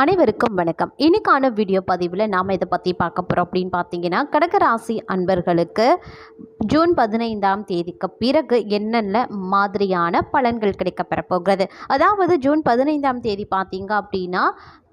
அனைவருக்கும் வணக்கம். இன்னைக்கான வீடியோ பதிவில் நாம் இதை பற்றி பார்க்க போகிறோம் அப்படின்னு பார்த்தீங்கன்னா கடகராசி அன்பர்களுக்கு ஜூன் பதினைந்தாம் தேதிக்கு பிறகு என்னென்ன மாதிரியான பலன்கள் கிடைக்கப்பெற போகிறது? அதாவது ஜூன் பதினைந்தாம் தேதி பார்த்தீங்க அப்படின்னா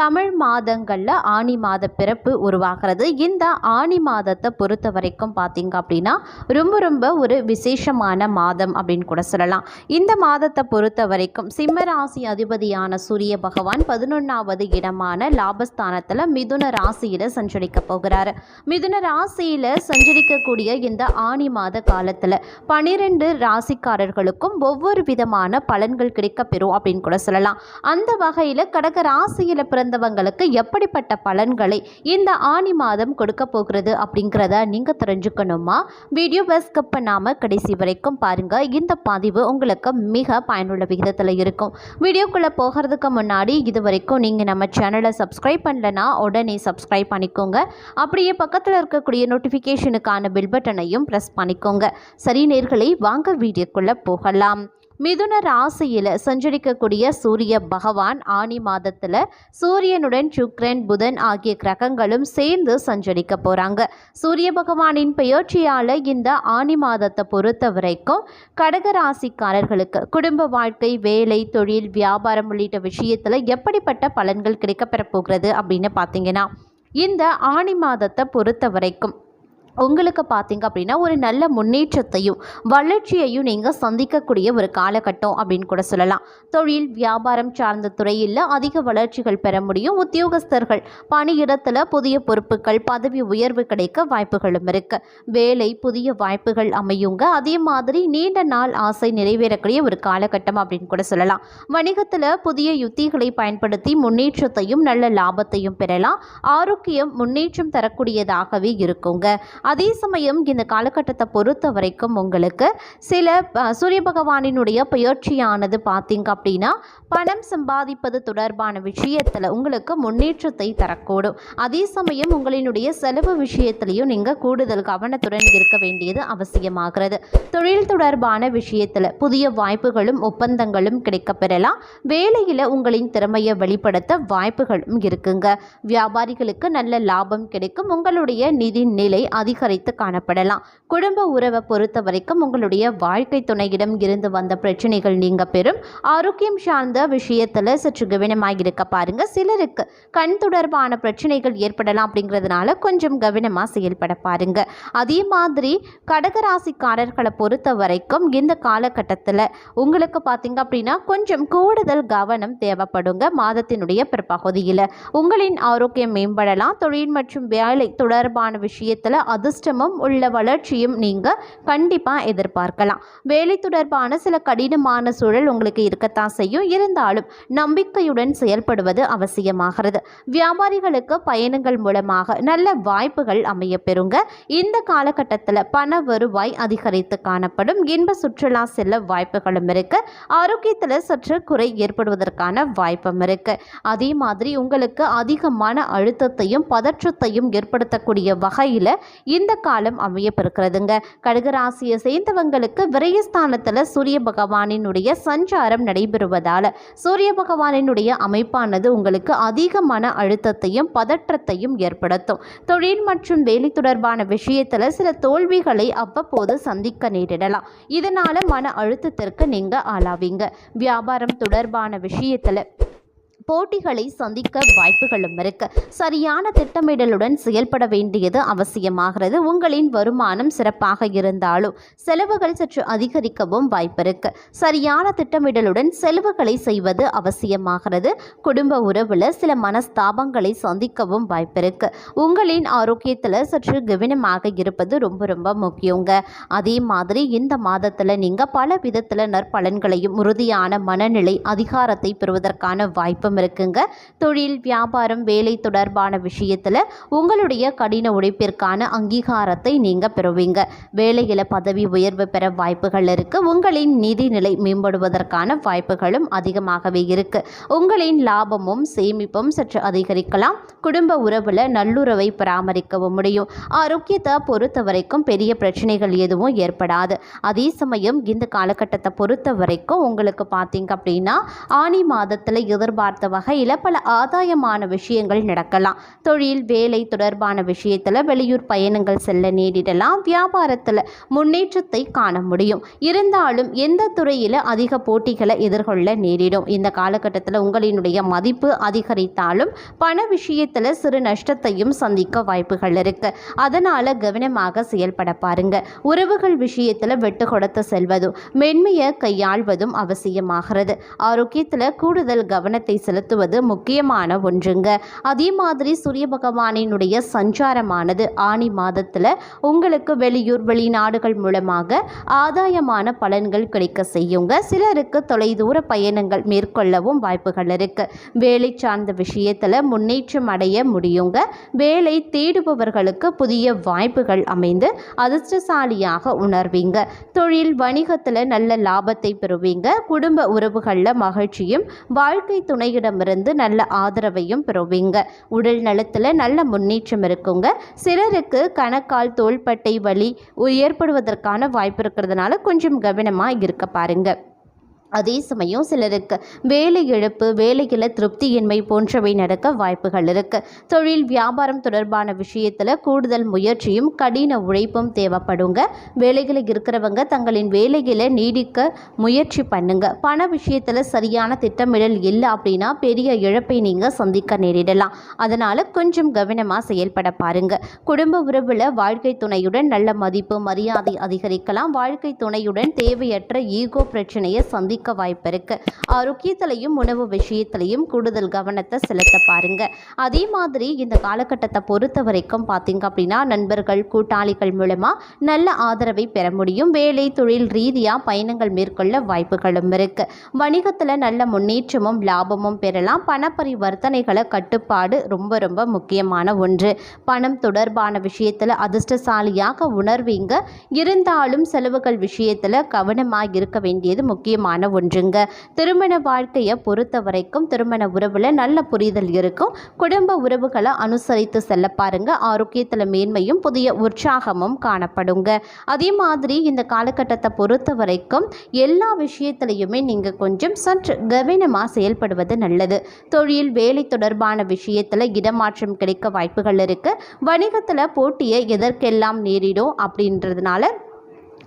தமிழ் மாதங்களில் ஆணி மாத பிறப்பு உருவாகிறது. இந்த ஆணி மாதத்தை பொறுத்த வரைக்கும் பார்த்தீங்க அப்படின்னா ரொம்ப ரொம்ப ஒரு விசேஷமான மாதம் அப்படின்னு கூட சொல்லலாம். இந்த மாதத்தை பொறுத்த வரைக்கும் சிம்ம ராசி அதிபதியான சூரிய பகவான் பதினொன்றாவது இடமான லாபஸ்தானத்தில் மிதுன ராசியில் சஞ்சரிக்க போகிறாரு. மிதுன ராசியில் சஞ்சரிக்கக்கூடிய இந்த ஆணி மாத காலத்தில் பனிரெண்டு ராசிக்காரர்களுக்கும் ஒவ்வொரு விதமான பலன்கள் கிடைக்கப்பெறும் அப்படின்னு கூட சொல்லலாம். அந்த வகையில் கடக ராசியில் பிறந்தவங்களுக்கு எப்படிப்பட்ட பலன்களை இந்த ஆணி மாதம் கொடுக்க போகிறது அப்படிங்கிறத நீங்கள் தெரிஞ்சுக்கணுமா? வீடியோ ஸ்கிப் பண்ணாமல் கடைசி வரைக்கும் பாருங்கள் இந்த பதிவு உங்களுக்கு மிக பயனுள்ள விகிதத்தில் இருக்கும். வீடியோக்குள்ளே போகிறதுக்கு முன்னாடி இது வரைக்கும் நீங்கள் நம்ம சேனலை சப்ஸ்கிரைப் பண்ணலனா உடனே சப்ஸ்கிரைப் பண்ணிக்கோங்க. அப்படியே பக்கத்தில் இருக்கக்கூடிய நோட்டிஃபிகேஷனுக்கான பில் பட்டனையும் ப்ரெஸ் பண்ணிக்கோங்க. சரி நேர்களை வாங்க வீடியோக்குள்ளே போகலாம். மிதுன ராசியில் சஞ்சரிக்கக்கூடிய சூரிய பகவான் ஆனி மாதத்தில் சூரியனுடன் சுக்ரன் புதன் ஆகிய கிரகங்களும் சேர்ந்து சஞ்சரிக்க போகிறாங்க சூரிய பகவானின் பெயர்ச்சியால் இந்த ஆனி மாதத்தை பொறுத்த வரைக்கும் கடக ராசிக்காரர்களுக்கு குடும்ப வாழ்க்கை வேலை தொழில் வியாபாரம் உள்ளிட்ட விஷயத்தில் எப்படிப்பட்ட பலன்கள் கிடைக்கப்பெற போகிறது அப்படின்னு பார்த்தீங்கன்னா இந்த ஆனி மாதத்தை பொறுத்த வரைக்கும் உங்களுக்கு பார்த்தீங்க அப்படின்னா ஒரு நல்ல முன்னேற்றத்தையும் வளர்ச்சியையும் நீங்கள் சந்திக்கக்கூடிய ஒரு காலகட்டம் அப்படின்னு கூட சொல்லலாம். தொழில் வியாபாரம் சார்ந்த துறையில் அதிக வளர்ச்சிகள் பெற முடியும். உத்தியோகஸ்தர்கள் பணியிடத்தில் புதிய பொறுப்புகள் பதவி உயர்வு கிடைக்க வாய்ப்புகளும் இருக்கு. வேலை புதிய வாய்ப்புகள் அமையுங்க. அதே மாதிரி நீண்ட நாள் ஆசை நிறைவேறக்கூடிய ஒரு காலகட்டம் அப்படின்னு கூட சொல்லலாம். வணிகத்தில் புதிய யுத்திகளை பயன்படுத்தி முன்னேற்றத்தையும் நல்ல லாபத்தையும் பெறலாம். ஆரோக்கியம் முன்னேற்றம் தரக்கூடியதாகவே இருக்குங்க. அதே சமயம் இந்த காலகட்டத்தை பொறுத்த வரைக்கும் உங்களுக்கு சில சூரிய பகவானினுடைய பயிற்சியானது பார்த்தீங்க அப்படின்னா பணம் சம்பாதிப்பது தொடர்பான விஷயத்தில் உங்களுக்கு முன்னேற்றத்தை தரக்கூடும். அதே சமயம் உங்களினுடைய செலவு விஷயத்திலையும் நீங்கள் கூடுதல் கவனத்துடன் இருக்க வேண்டியது அவசியமாகிறது. தொழில் தொடர்பான விஷயத்தில் புதிய வாய்ப்புகளும் ஒப்பந்தங்களும் கிடைக்கப் பெறலாம் வேலையில் உங்களின் திறமையை வெளிப்படுத்த வாய்ப்புகளும் இருக்குங்க. வியாபாரிகளுக்கு நல்ல லாபம் கிடைக்கும். உங்களுடைய நிதி நிலை அதிகரித்து காணப்படலாம். குடும்ப உறவை பொறுத்த வரைக்கும் உங்களுடைய வாழ்க்கை துணையிடம் இருந்து வந்த பிரச்சனைகள் நீங்க பெறும். ஆரோக்கியம் சார்ந்த விஷயத்தில் சற்று கவனமாக இருக்க பாருங்க. சிலருக்கு கண் தொடர்பான பிரச்சனைகள் ஏற்படலாம் அப்படிங்கிறதுனால கொஞ்சம் கவனமாக செயல்பட பாருங்க. அதே மாதிரி கடகராசிக்காரர்களை பொறுத்த வரைக்கும் இந்த காலகட்டத்தில் உங்களுக்கு பார்த்தீங்க அப்படின்னா கொஞ்சம் கூடுதல் கவனம் தேவைப்படுங்க. மாதத்தினுடைய பிற்பகுதியில் உங்களின் ஆரோக்கியம் மேம்படலாம். தொழில் மற்றும் வேலை தொடர்பான விஷயத்தில் அது அதிர்ஷ்டமும் உள்ள வளர்ச்சியும் நீங்கள் கண்டிப்பாக எதிர்பார்க்கலாம். வேலை தொடர்பான சில கடினமான சூழல் உங்களுக்கு இருக்கத்தான் செய்யும். இருந்தாலும் நம்பிக்கையுடன் செயல்படுவது அவசியமாகிறது. வியாபாரிகளுக்கு பயணங்கள் மூலமாக நல்ல வாய்ப்புகள் அமைய பெறுங்க இந்த காலகட்டத்தில் பண வருவாய் அதிகரித்து காணப்படும். இன்ப சுற்றுலா செல்ல வாய்ப்புகளும் இருக்கு. ஆரோக்கியத்தில் சற்று குறை ஏற்படுவதற்கான வாய்ப்பும் இருக்கு. அதே மாதிரி உங்களுக்கு அதிகமான அழுத்தத்தையும் பதற்றத்தையும் ஏற்படுத்தக்கூடிய வகையில் இந்த காலம் அமையப்பெறுகிறதுங்க. கடகராசியை சேர்ந்தவங்களுக்கு விரயஸ்தானத்தில் சூரிய பகவானினுடைய சஞ்சாரம் நடைபெறுவதால் சூரிய பகவானினுடைய அமைப்பானது உங்களுக்கு அதிக மன அழுத்தத்தையும் பதற்றத்தையும் ஏற்படுத்தும். தொழில் மற்றும் வேலை தொடர்பான விஷயத்தில் சில தோல்விகளை அவ்வப்போது சந்திக்க நேரிடலாம். இதனால் மன அழுத்தத்திற்கு நீங்கள் ஆளாவீங்க. வியாபாரம் தொடர்பான விஷயத்தில் போட்டிகளை சந்திக்க வாய்ப்புகளும் இருக்கு. சரியான திட்டமிடலுடன் செயல்பட வேண்டியது அவசியமாகிறது. உங்களின் வருமானம் சிறப்பாக இருந்தாலும் செலவுகள் சற்று அதிகரிக்கவும் வாய்ப்பிருக்கு சரியான திட்டமிடலுடன் செலவுகளை செய்வது அவசியமாகிறது. குடும்ப உறவில் சில மனஸ்தாபங்களை சந்திக்கவும் வாய்ப்பிருக்கு உங்களின் ஆரோக்கியத்தில் சற்று கவனமாக இருப்பது ரொம்ப ரொம்ப முக்கியங்க. அதே மாதிரி இந்த மாதத்தில் நீங்கள் பல விதத்தில் நற்பலன்களையும் உறுதியான மனநிலை அதிகாரத்தை பெறுவதற்கான வாய்ப்பும் இருக்குங்க. தொழில் வியாபாரம் வேலை தொடர்பான விஷயத்தில் உங்களுடைய கடின உழைப்பிற்கான அங்கீகாரத்தை நீங்கள் பெறுவீங்க. வேலையில் பதவி உயர்வு பெற வாய்ப்புகள் இருக்கு. உங்களின் நிதிநிலை மேம்படுவதற்கான வாய்ப்புகளும் அதிகமாகவே இருக்கு. உங்களின் லாபமும் சேமிப்பும் சற்று அதிகரிக்கலாம். குடும்ப உறவில் நல்லுறவை பராமரிக்கவும் முடியும். ஆரோக்கியத்தை பொறுத்த வரைக்கும் பெரிய பிரச்சனைகள் எதுவும் ஏற்படாது. அதே சமயம் இந்த காலகட்டத்தை பொறுத்த வரைக்கும் உங்களுக்கு பார்த்தீங்க அப்படின்னா ஆனி மாதத்தில் எதிர்பார்த்த எதிர்பார்த்த வகையில் பல ஆதாயமான விஷயங்கள் நடக்கலாம். தொழில் வேலை தொடர்பான விஷயத்தில் வெளியூர் பயணங்கள் செல்ல நேரிடலாம். வியாபாரத்தில் முன்னேற்றத்தை காண முடியும். இருந்தாலும் எந்த துறையில் அதிக போட்டிகளை எதிர்கொள்ள நேரிடும்? இந்த காலகட்டத்தில் உங்களினுடைய மதிப்பு அதிகரித்தாலும் பண விஷயத்தில் சிறு நஷ்டத்தையும் சந்திக்க வாய்ப்புகள் இருக்கு. அதனால கவனமாக செயல்பட பாருங்க. உறவுகள் விஷயத்தில் வெட்டு கொடுத்து செல்வதும் மென்மையை கையாள்வதும் அவசியமாகிறது. ஆரோக்கியத்தில் கூடுதல் கவனத்தை செலுத்துவது முக்கியமான ஒன்றுங்க. அதே மாதிரி சூரிய பகவானினுடைய சஞ்சாரமானது ஆணி மாதத்தில் உங்களுக்கு வெளியூர் வெளிநாடுகள் மூலமாக ஆதாயமான பலன்கள் கிடைக்க செய்யுங்க. சிலருக்கு தொலைதூர பயணங்கள் மேற்கொள்ளவும் வாய்ப்புகள் இருக்கு. வேலை சார்ந்த விஷயத்தில் முன்னேற்றம் அடைய முடியுங்க. வேலை தேடுபவர்களுக்கு புதிய வாய்ப்புகள் அமைந்து அதிர்ஷ்டசாலியாக உணர்வீங்க. தொழில் வணிகத்தில் நல்ல லாபத்தை பெறுவீங்க. குடும்ப உறவுகளில் மகிழ்ச்சியும் வாழ்க்கை துணையிடமிருந்து நல்ல ஆதரவையும் பெறுவீங்க. உடல் நலத்தில் நல்ல முன்னேற்றம் இருக்குங்க. சிலருக்கு கணக்கால் தோள்பட்டை வலி ஏற்படுவதற்கான வாய்ப்பு இருக்கிறதுனால கொஞ்சம் கவனமாக இருக்க பாருங்க. அதே சமயம் சிலருக்கு வேலை இழப்பு வேலையில் திருப்தியின்மை போன்றவை நடக்க வாய்ப்புகள் இருக்கு. தொழில் வியாபாரம் தொடர்பான விஷயத்தில் கூடுதல் முயற்சியும் கடின உழைப்பும் தேவைப்படுங்க. வேலைகளில் இருக்கிறவங்க தங்களின் வேலைகளை நீடிக்க முயற்சி பண்ணுங்க. பண விஷயத்தில் சரியான திட்டமிடல் இல்லை அப்படின்னா பெரிய இழப்பை நீங்கள் சந்திக்க நேரிடலாம். அதனால் கொஞ்சம் கவனமாக செயல்பட பாருங்க. குடும்ப உறவில் வாழ்க்கை துணையுடன் நல்ல மதிப்பு மரியாதை அதிகரிக்கலாம். வாழ்க்கை துணையுடன் தேவையற்ற ஈகோ பிரச்சனையை சந்திக்க வாய்ப்பு இருக்கு. ஆரோக்கியத்திலையும் உணவு விஷயத்திலையும் கூடுதல் கவனத்தை செலுத்த பாருங்க. அதே மாதிரி இந்த காலகட்டத்தை பொறுத்த வரைக்கும் பார்த்தீங்க அப்படின்னா நண்பர்கள் கூட்டாளிகள் மூலமா நல்ல ஆதரவை பெற முடியும். வேலை தொழில் ரீதியாக பயணங்கள் மேற்கொள்ள வாய்ப்புகளும் இருக்கு. வணிகத்தில் நல்ல முன்னேற்றமும் லாபமும் பெறலாம். பண பரிவர்த்தனைகளை கட்டுப்பாடு ரொம்ப ரொம்ப முக்கியமான ஒன்று. பணம் தொடர்பான விஷயத்தில் அதிர்ஷ்டசாலியாக உணர்வீங்க. இருந்தாலும் செலவுகள் விஷயத்தில் கவனமாக இருக்க வேண்டியது முக்கியமான ஒன்றுங்க. திருமண வாழ்க்கையை பொறுத்த வரைக்கும் திருமண உறவில் நல்ல புரிதல் இருக்கும். குடும்ப உறவுகளை அனுசரித்து செல்ல பாருங்க. ஆரோக்கியத்தில் மேன்மையும் புதிய உற்சாகமும் காணப்படுங்க. அதே மாதிரி இந்த காலகட்டத்தை பொறுத்த வரைக்கும் எல்லா விஷயத்திலையுமே நீங்கள் கொஞ்சம் சற்று கவனமாக செயல்படுவது நல்லது. தொழில் வேலை தொடர்பான விஷயத்தில் இடமாற்றம் கிடைக்க வாய்ப்புகள் இருக்குது வணிகத்தில் போட்டியை எதற்கெல்லாம் நேரிடும் அப்படின்றதுனால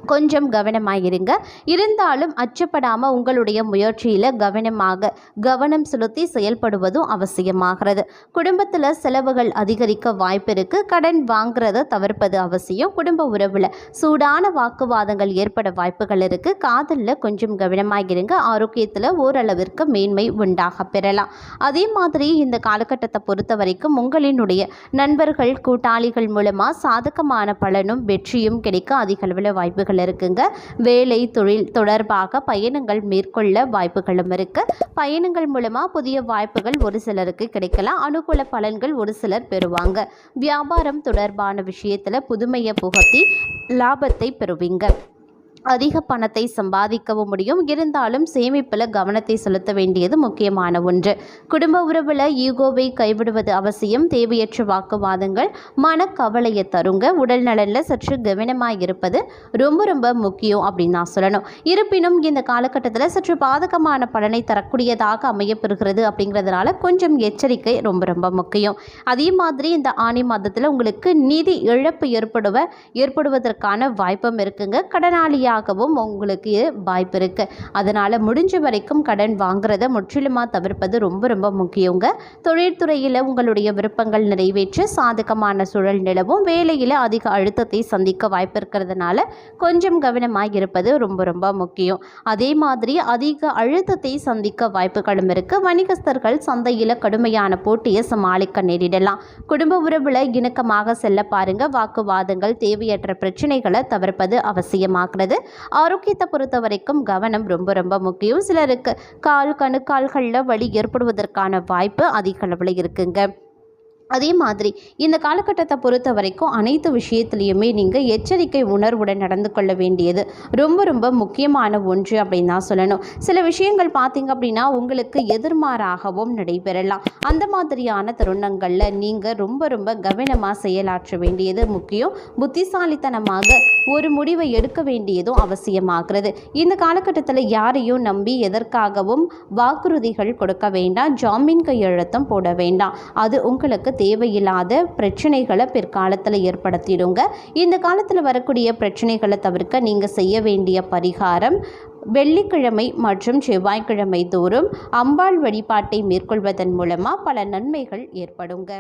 கொஞ்சம் கவனமாக இருங்க. இருந்தாலும் அச்சப்படாமல் உங்களுடைய முயற்சியில் கவனமாக கவனம் செலுத்தி செயல்படுவதும் அவசியமாகிறது. குடும்பத்தில் செலவுகள் அதிகரிக்க வாய்ப்பு இருக்குது கடன் வாங்குறத தவிர்ப்பது அவசியம். குடும்ப உறவில் சூடான வாக்குவாதங்கள் ஏற்பட வாய்ப்புகள் இருக்குது காதலில் கொஞ்சம் கவனமாக இருங்க. ஆரோக்கியத்தில் ஓரளவிற்கு மேன்மை உண்டாக பெறலாம். அதே மாதிரி இந்த காலகட்டத்தை பொறுத்த வரைக்கும் உங்களினுடைய நண்பர்கள் கூட்டாளிகள் மூலமாக சாதகமான பலனும் வெற்றியும் கிடைக்க அதிக அளவில் வாய்ப்புகள் இருக்குங்க. வேலை தொழில் தொடர்பாக பயணங்கள் மேற்கொள்ள வாய்ப்புகளும் இருக்கு. பயணங்கள் மூலமாக புதிய வாய்ப்புகள் ஒரு சிலருக்கு கிடைக்கலாம். அனுகூல பலன்கள் ஒரு சிலர் பெறுவாங்க. வியாபாரம் தொடர்பான விஷயத்தில் புதுமையை புகட்டி லாபத்தை பெறுவீங்க. அதிக பணத்தை சம்பாதிக்கவும் முடியும். இருந்தாலும் சேமிப்பில் கவனத்தை செலுத்த வேண்டியது முக்கியமான ஒன்று. குடும்ப உறவில் ஈகோவை கைவிடுவது அவசியம். தேவையற்ற வாக்குவாதங்கள் மனக்கவலையை தருங்க. உடல் நலனில் சற்று கவனமாக இருப்பது ரொம்ப ரொம்ப முக்கியம் அப்படின்னு நான் சொல்லணும். இருப்பினும் இந்த காலகட்டத்தில் சற்று பாதகமான பலனை தரக்கூடியதாக அமையப்பெறுகிறது அப்படிங்கிறதுனால கொஞ்சம் எச்சரிக்கை ரொம்ப ரொம்ப முக்கியம். அதே மாதிரி இந்த ஆணி மாதத்தில் உங்களுக்கு நிதி இழப்பு ஏற்படுவ ஏற்படுவதற்கான வாய்ப்பும் இருக்குங்க. கடனாளியாக ஆகவும் உங்களுக்கு வாய்ப்பு இருக்குது அதனால் முடிஞ்ச வரைக்கும் கடன் வாங்குறத முற்றிலுமாக தவிர்ப்பது ரொம்ப ரொம்ப முக்கியங்க. தொழில்துறையில் உங்களுடைய விருப்பங்கள் நிறைவேற்ற சாதகமான சூழல் நிலவும். வேலையில் அதிக அழுத்தத்தை சந்திக்க வாய்ப்பு இருக்கிறதுனால கொஞ்சம் கவனமாக இருப்பது ரொம்ப ரொம்ப முக்கியம். அதே மாதிரி அதிக அழுத்தத்தை சந்திக்க வாய்ப்புகளும் இருக்குது வணிகஸ்தர்கள் சந்தையில் கடுமையான போட்டியை சமாளிக்க நேரிடலாம். குடும்ப உறவில் இணக்கமாக செல்ல பாருங்க. வாக்குவாதங்கள் தேவையற்ற பிரச்சனைகளை தவிர்ப்பது அவசியமாகிறது. ஆரோக்கியத்தை பொறுத்த வரைக்கும் கவனம் ரொம்ப ரொம்ப முக்கியம். சிலருக்கு கால் கணுக்கால்களில் வலி ஏற்படுவதற்கான வாய்ப்பு அதிக அளவில் இருக்குங்க. அதே மாதிரி இந்த காலகட்டத்தை பொறுத்த வரைக்கும் அனைத்து விஷயத்துலையுமே நீங்கள் எச்சரிக்கை உணர்வுடன் நடந்து கொள்ள வேண்டியது ரொம்ப ரொம்ப முக்கியமான ஒன்று அப்படின்னு தான் சொல்லணும். சில விஷயங்கள் பார்த்தீங்க அப்படின்னா உங்களுக்கு எதிர்மாறாகவும் நடைபெறலாம். அந்த மாதிரியான தருணங்களில் நீங்கள் ரொம்ப ரொம்ப கவனமாக செயலாற்ற வேண்டியது முக்கியம். புத்திசாலித்தனமாக ஒரு முடிவை எடுக்க வேண்டியதும் அவசியமாகிறது. இந்த காலகட்டத்தில் யாரையும் நம்பி எதற்காகவும் வாக்குறுதிகள் கொடுக்க வேண்டாம். ஜாமீன் கையெழுத்தம் போட வேண்டாம். அது உங்களுக்கு தேவையில்லாத பிரச்சனைகளை பிற்காலத்தில் ஏற்படுத்திடுங்க. இந்த காலத்தில் வரக்கூடிய பிரச்சனைகளை தவிர்க்க நீங்கள் செய்ய வேண்டிய பரிகாரம் வெள்ளிக்கிழமை மற்றும் செவ்வாய்க்கிழமை தோறும் அம்பாள் வழிபாட்டை மேற்கொள்வதன் மூலமாக பல நன்மைகள் ஏற்படுங்க.